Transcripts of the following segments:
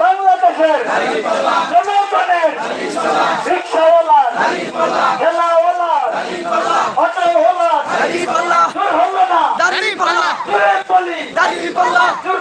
বাংলাদেশের জনগণের রিক্সাওয়ালার ঠেলাওয়ালার অটোওয়ালার জোর হলো না জোরে বলি জোর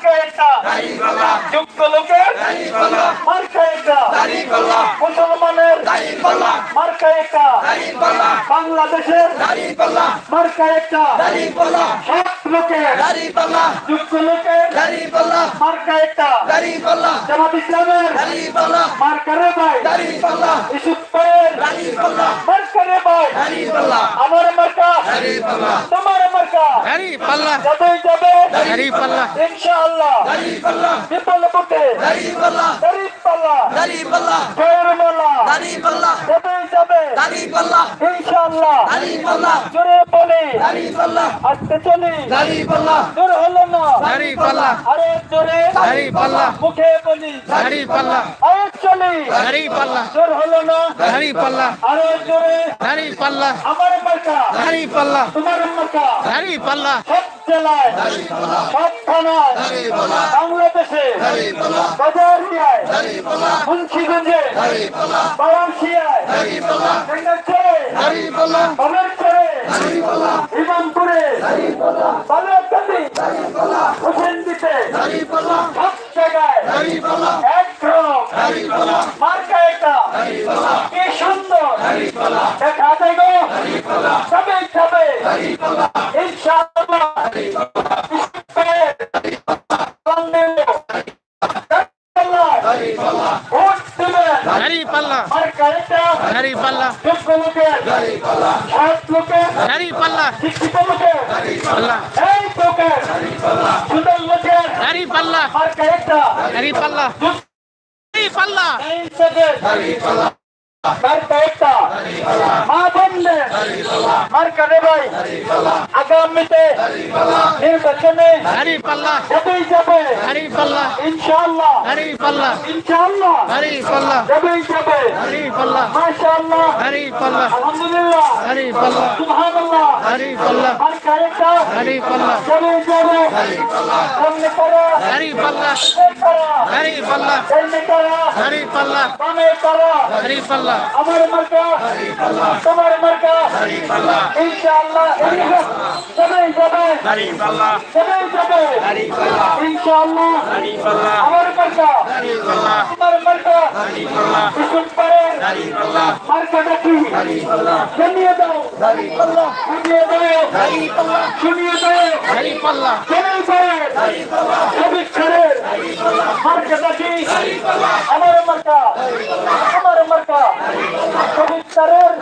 মার্কা একটা। যুক্ত লোকের মার্কা একটা। মুসলমানের মার্কা একটা। বাংলাদেশের মার্কা একটা। সৎ লোকের। যোগ্য লোকের। মার্কা একটা। জামাত ইসলামের। মার্কারে ভাই। ইসুফ ভাই। আমার মার্কা। তোমার মার্কা। যাবে। যাবে ইনশাআল্লাহ। বিপল বুটে গরিব পাল্লা মোলা যাবে ইনশাআল্লাহ জোরে বলি আসতে চলি জোর হলো না আরে জোরে মুখে বলি আরে চলি জোর হলো না আরে জোরে আমার মার্কা তোমার মার্কা সব জেলায় সব থানায় বাংলাদেশে বারাণসিয়ায় সিঙ্গাচরে বামেরচরে ইমামপুরে। বালিয়াকান্দি হোসেনদিতে সব জায়গায়। একরকম মার্কা একটা কি সুন্দর। দেখা যাবে যাবে। ইনশাআল্লাহ ভোট দেবেন মার্কা একটা যোগ্য লোকের সৎ লোকের শিক্ষিত লোকের এই লোকের সুন্দর লোকের মার্কা একটা এই সেকেন্ড মার্কা একটা মা বললেন মার্কা রে আগামীতে নির্বাচনে যাবেই যাবে ইনশাআল্লাহ ইনশাআল্লাহ যাবেই যাবে মাশাআল্লাহ আলহামদুলিল্লাহ সুবহানাল্লাহ মার্কা একটা যাবেই যাবে সামনে করা করা সামনে করা বামে করা আমার মার্কা তোমার মার্কা ইনশাআল্লাহ যাবেই যাবে যাবেই যাবে ইনশাআল্লাহ আমার মার্কা তোমার মার্কা ইসুন পারে। মার্কাটা কি? জানিয়ে দাও। শুনিয়ে দাও। শুনিয়ে দাও। জানিয়ে দাও সবিক ছাড়ের মার্কাটা কি? আমার মার্কা। আমার মার্কা। পারের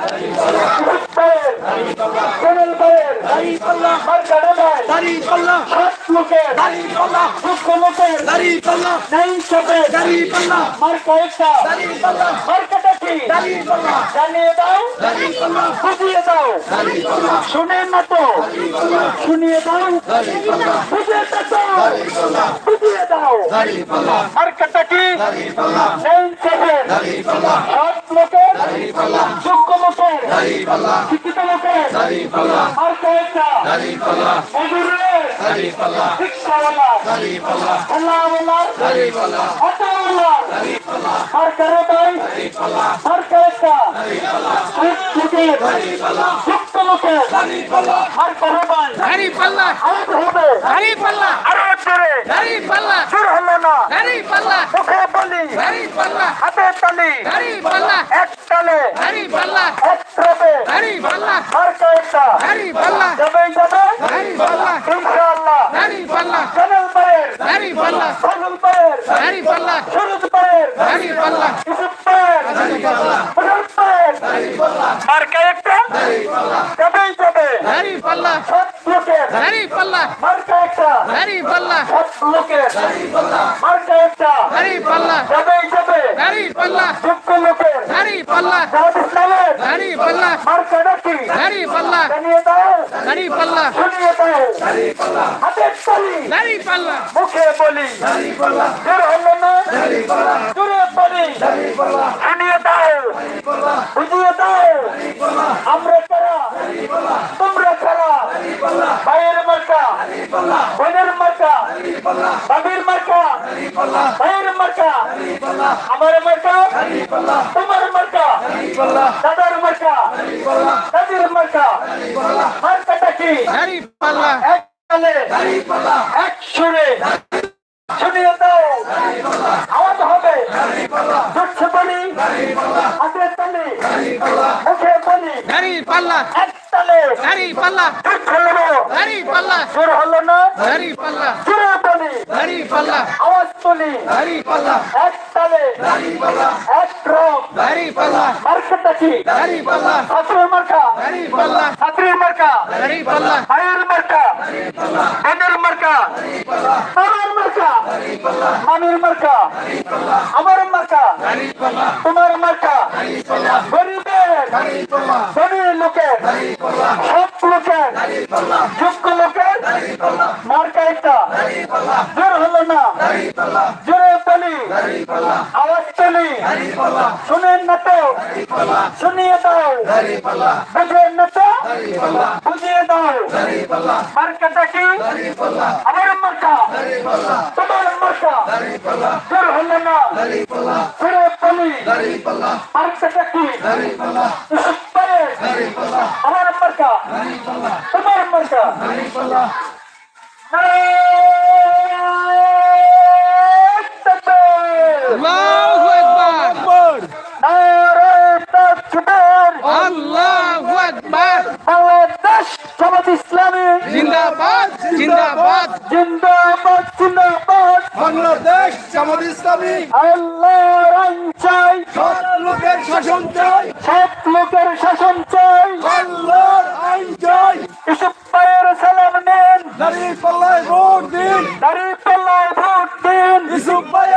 সোনেল পারের মার্কাটা ভাই সাত লোকের লোকের নাই সবে মার্কা একটা মার্কাটা কি জানিয়ে দাও বুঝিয়ে দাও শুনে না তো শুনিয়ে দাও বুঝিয়ে দাও বুঝিয়ে দাও মার্কাটা কি নেই সবে সৎ লোকের যোগ্য লোকের শিক্ষিত লোকের মার্কা একটা মজুরের রিক্সাওয়ালা আল্লাহওয়ালার অটোওয়ালার মার্কারে ভাই মার্কা একটা লোকের যুক্ত লোকের মার্কারে ভাই আউট হবে। আরও জোরে জোর হলো না। মুখে বলি। হাতে তালি এক তালে। এক ট্রপে মার্কা একটা যাবে যাবে ইনশাআল্লাহ চ্যানেল পায়ের ফজল পায়ের সুরজ পায়ের ইসুফ পায়ের ফজল পায়ের মার্কা একটা যাবেই যাবে পাল্লা সৎ লোকের দাড়ি পাল্লা মার্কা একটা দাড়ি পাল্লা সৎ লোকের মার্কা একটা দাড়ি পাল্লা যাবেই যাবে দাড়ি পাল্লা যোগ্য লোকের দাড়ি পাল্লা জামাত ইসলামের দাড়ি পাল্লা মার্কাটা কি দাড়ি পাল্লা জানিয়ে দাও দাড়ি পাল্লা শুনিয়ে দাও হাতের তালি দাড়ি পাল্লা মুখে বলি জোর হলো না জোরে বলি শুনিয়ে দাও বুঝিয়ে দাও আমরা কারা তোমরা কারা ভাইয়ের মার্কা। বোনের মার্কা। বাবির মার্কা। ভাইয়ের মার্কা। আমার মার্কা। তোমার মার্কা। দাদার মার্কা। দাদির মার্কা। মার্কাটা কি? এক তালে এক সুরে। শুনিয়ে দাও আওয়াজ হবে জোরছে বলি হাতের তালি মুখে বলি দাড়ি পাল্লা এক তালে দাড়ি পাল্লা জোরছে হলো দাড়ি পাল্লা জোর হলো না দাড়ি পাল্লা জোরে বলি দাড়ি পাল্লা আওয়াজ তুলি দাড়ি পাল্লা এক তালে এক রং দাড়ি পাল্লা মার্কাটা কি দাড়ি পাল্লা ছাত্রের মার্কা দাড়ি পাল্লা ছাত্রীর মার্কা দাড়ি পাল্লা ভাইয়ের মার্কা বোনের মার্কা আমার মার্কা মামির মার্কা আমার মার্কা তোমার মার্কা গরিবের ধনীর লোকের সব লোকের যোগ্য লোকের একটা জোর হলো না। জোরে আওয়াজ তুলি। শুনেন না তো। দাও। বুঝেন না তো। দাও। মার্কাটা কি? আমার মার্কা। তোমার মার্কা। জোর হলো না। জোরে বলি। আমার মার্কা। তোমার মার্কা। নারায়ণ তাকবীর! আল্লাহু আকবার নারায়ণ তাকবীর! আল্লাহু আকবার বাংলাদেশ জামাত ইসলামী। জিন্দাবাদ জিন্দাবাদ। জিন্দাবাদ জিন্দাবাদ। বাংলাদেশ জামাত ইসলামী। আল্লাহর আইন চাই। সব লোকের শাসন চাই। সব লোকের শাসন চাই। আল্লাহর আইন চাই। ইসুফ পায়ের সালাম নেন। দাঁড়িয়ে পাল্লায় ভোট দিন। দাঁড়িয়ে পাল্লায় ভোট দিন। ইসুফ ভাইয়ের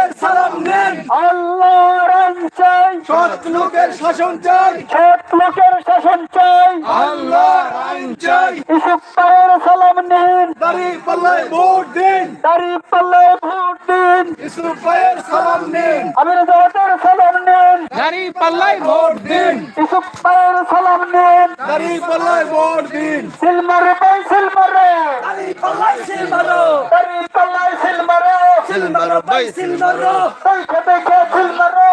চাই। সৎ লোকের শাসন চাই। সব লোকের শাসন চাই। আল্লাহর আইন চাই। ইসুফ পায়ের সালাম নেন। দাঁড়িয়ে পাল্লায় ভোট দিন। দাঁড়িয়ে পাল্লায় ভোট দিন। ইসুফ ভাইয়ের সালাম নেন। আমির জামাতের সালাম নেন। দাড়ি পাল্লাই ভোট দিন। ইসুফ পায়ের সালাম নেন। দাঁড়িয়ে পাল্লায় ভোট দিন। সিলমারে বাই সিলমারে দাঁড়িয়ে পাল্লায় সিল মারো। দাঁড়িয়ে পাল্লায় সিলমারে সিল মারো ভাই সিল মারো। দেখে দেখে সিলমারে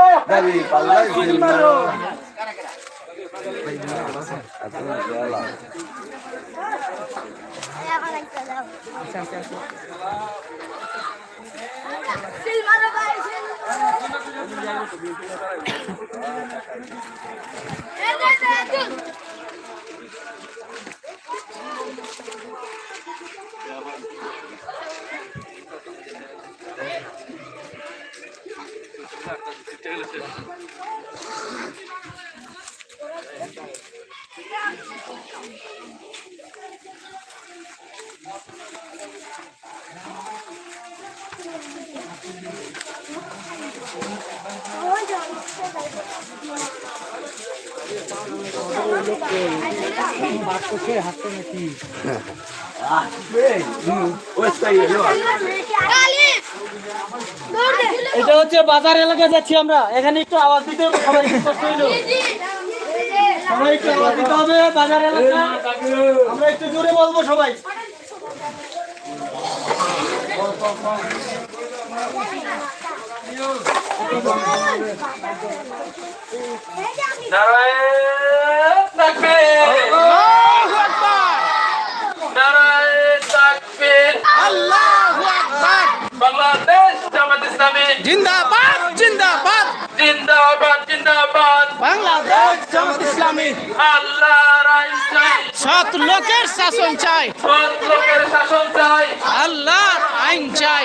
দাঁড়িয়ে পাল্লায় সিল মারো Silmaro vai, এটা হচ্ছে বাজার এলাকায় যাচ্ছি আমরা। এখানে একটু আওয়াজ দিতে সবাই কষ্ট সবাই একটু আওয়াজ দিতে হবে, বাজার এলাকা। আমরা একটু জোরে বলব সবাই। নারায়ণ তাকবীর আল্লাহু আল্লাহু বাংলাদেশ জামাত ইসলামী জিন্দাবাদ জিন্দাবাদ জিন্দাবাদ জিন্দাবাদ বাংলাদেশ জামাত ইসলামী আল্লাহর আইন চাই সৎ লোকের শাসন চাই। সৎ লোকের শাসন চাই। আল্লাহর আইন চাই।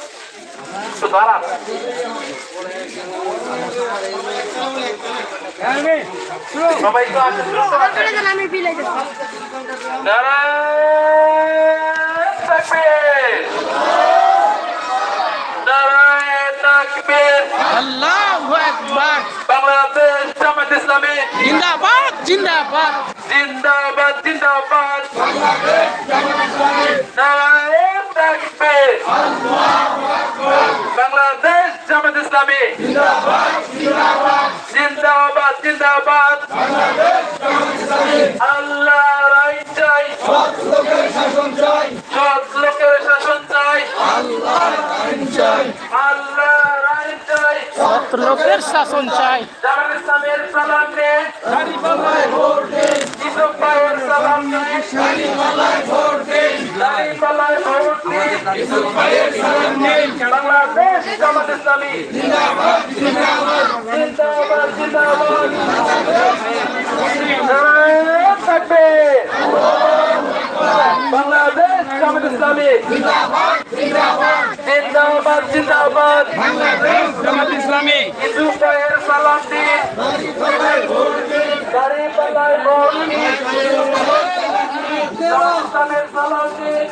একটু দাঁড়ান সবাই একটু আসেন নারায়ণ তাকবীর নারায়ণ তাকবীর আল্লাহু আকবার। বাংলাদেশ জামাত ইসলামী। জিন্দাবাদ জিন্দাবাদ। জিন্দাবাদ জিন্দাবাদ। নারায়ণ বাংলাদেশ জামাত ইসলামী। জিন্দাবাদ জিন্দাবাদ। আল্লাহ রাই চাই। সৎ লোকের শাসন চাই। সৎ লোকের শাসন চাই চাই আল্লাহ রাই চাই। সৎ লোকের শাসন চাই। জামাত ইসলামের সালাম নে শাড়ি পাল্লায় ভোট দিন। ইসুফ ভাইয়ের সালাম নে শাড়ি পাল্লায় বাংলাদেশ জামাত ইসলামী জিন্দাবাদ জিন্দাবাদ জিন্দাবাদ তাকবীর বাংলাদেশ জামাত ইসলামী জামাত ইসলামের সালাম দিন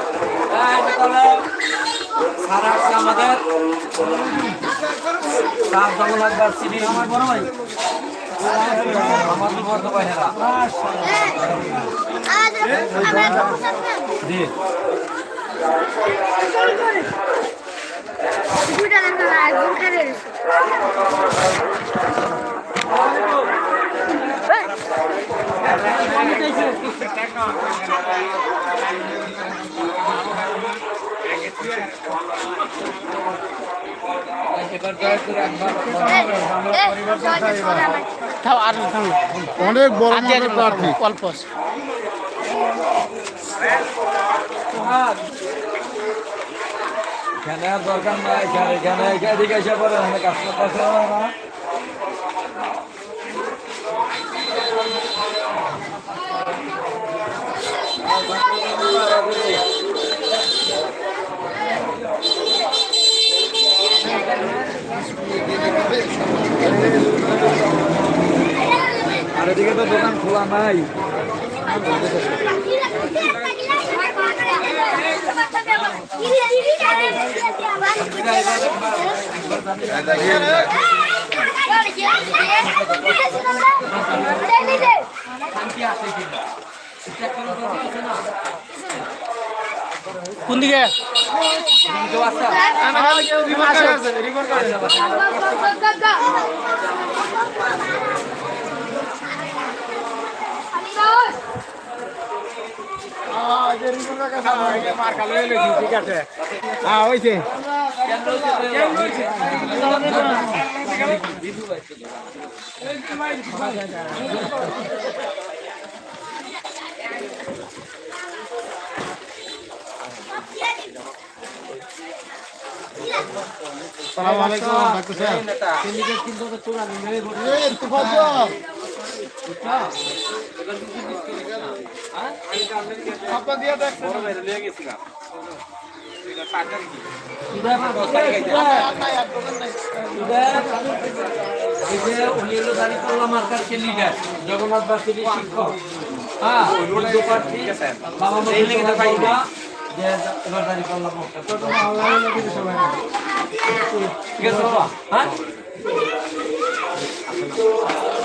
আমাদের। সাত জগন্নাথ ভার্সিটি আমার বড় ভাই আমার আজ জি। দুইটা না একদম খেলে তাও আর অনেক বড় প্রার্থী অল্প আর দরকার নাই এখানে এখানে এদিকে এসে পড়ে কাজ করতে আর এদিকে তো দোকান খোলা নাই। কোন দিকে ঠিক আছে হ্যাঁ হয়েছে সালাম আলাইকুম ডাক্তার সাহেব এই ইত্তেফাক দাও। আপা দিয়ে দেখ জগন্নাথ বাসীর শিক্ষক। হ্যাঁ বাবা এবার দাঁড়িয়ে করলাম ঠিক আছে বাবা হ্যাঁ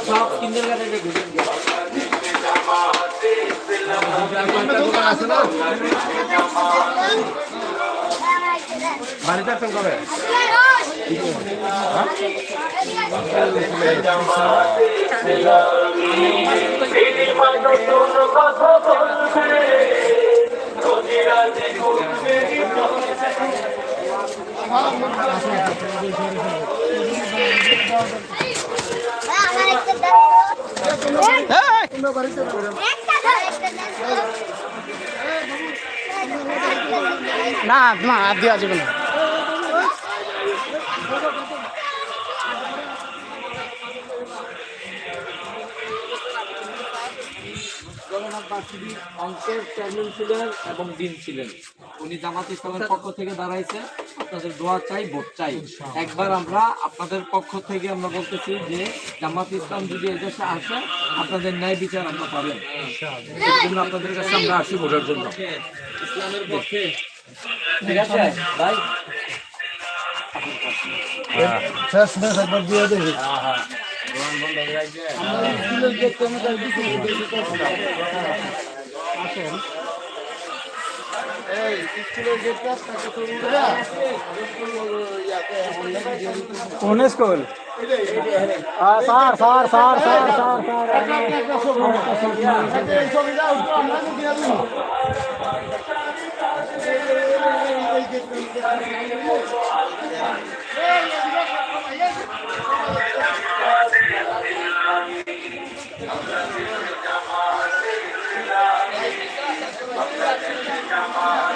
সব ঢুকে গেছে বাড়িতে আসেন না না আর দেওয়া যাবে না। জগন্নাথ বাসুদি অংশের চেয়ারম্যান ছিলেন এবং দিন ছিলেন। উনি জামাত ইসলামের পক্ষ থেকে দাঁড়াইছে। আপনাদের দোয়া চাই ভোট চাই। একবার আমরা আপনাদের পক্ষ থেকে আমরা বলতেছি যে জামাত ইসলাম যদি এদেশে আসে আপনাদের ন্যায় বিচার আমরা পাবেন আপনাদের কাছে আমরা আসি ভোটের জন্য। ইসলামের পক্ষে। ঠিক আছে ভাই। শেষ শেষ একবার দিয়ে দেবে कौन है स्कूल हाँ, सार सार सार सार सार सार। 아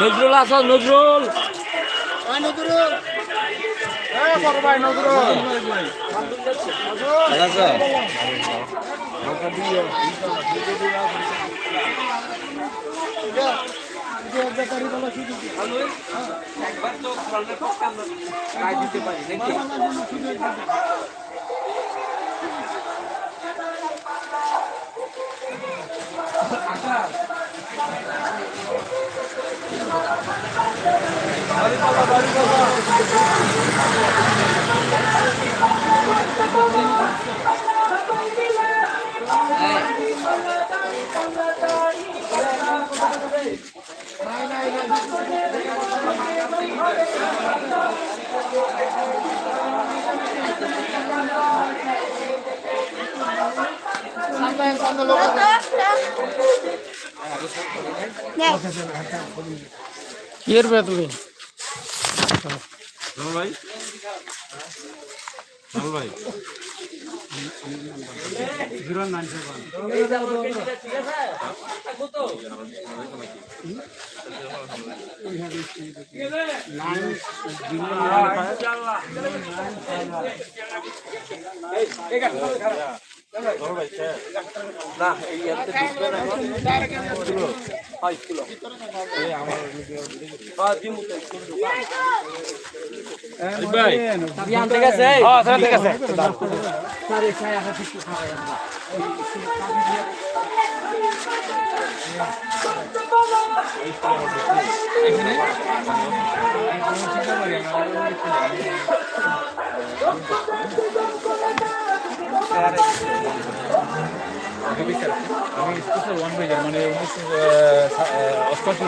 নজরুল আসো নজরুল। বড় ভাই নজরুল। একবার তো ফলের কি করবে তুমি ভাই ভাই জিরো নাইন সেভেন নাইন না এই হাতে ঢুকবে না হয় খুলো এই আমার হ্যাঁ দিমু তো ভাই বিয়ান থেকে আছে হ্যাঁ সেখান থেকে আছে সাড়ে ছায় আছে কিছু খাওয়া এখানে আগামীকালকে আমি স্পেশাল ওয়ান মানে উনিশশো অষ্টআশি